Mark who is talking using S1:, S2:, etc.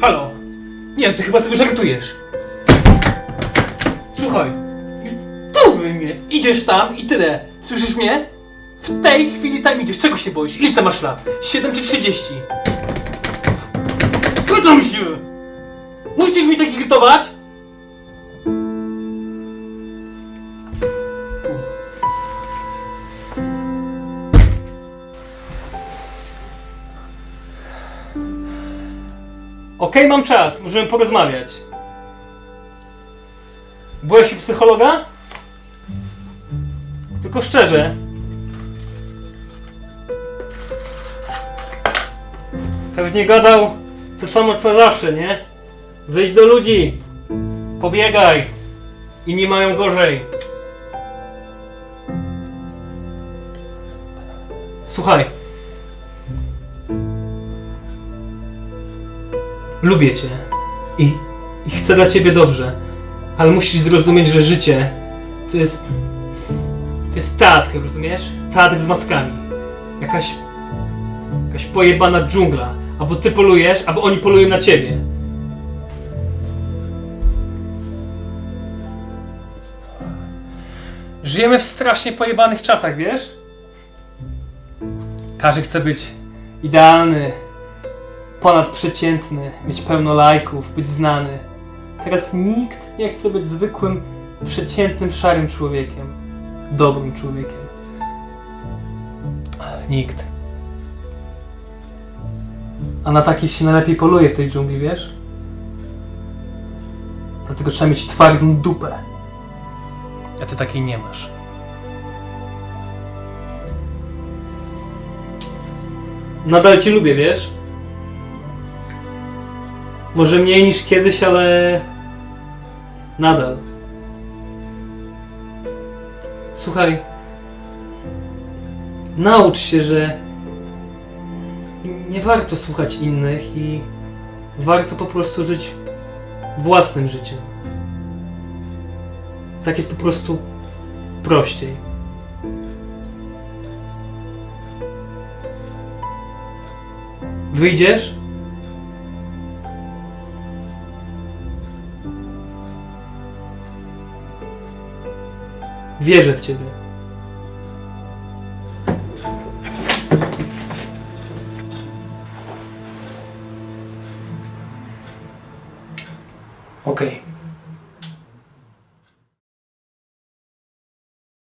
S1: Halo? Nie, ty chyba sobie żartujesz. Słuchaj, powy mnie, idziesz tam i tyle. Słyszysz mnie? W tej chwili tam idziesz. Czego się boisz? Ile ty masz lat? 7 czy 30? Pytam się! Musisz mi tak irytować? Okej, mam czas, możemy porozmawiać. Byłeś u psychologa? Tylko szczerze. Pewnie gadał to samo co zawsze, nie? Wyjdź do ludzi, pobiegaj. Inni mają gorzej. Słuchaj. Lubię cię i, i chcę dla ciebie dobrze, ale musisz zrozumieć, że życie to jest. to jest teatr, rozumiesz? Teatr z maskami. Jakaś. jakaś pojebana dżungla. Albo ty polujesz, albo oni polują na ciebie. Żyjemy w strasznie pojebanych czasach, wiesz? Każdy chce być idealny, ponadprzeciętny, mieć pełno lajków, być znany. Teraz nikt nie chce być zwykłym, przeciętnym, szarym człowiekiem. Dobrym człowiekiem. Nikt. A na takich się najlepiej poluje w tej dżungli, wiesz? Dlatego trzeba mieć twardą dupę. A ty takiej nie masz. Nadal cię lubię, wiesz? Może mniej niż kiedyś, ale nadal. Słuchaj, naucz się, że nie warto słuchać innych i warto po prostu żyć własnym życiem. Tak jest po prostu prościej. Wyjdziesz? Wierzę w ciebie. Okej.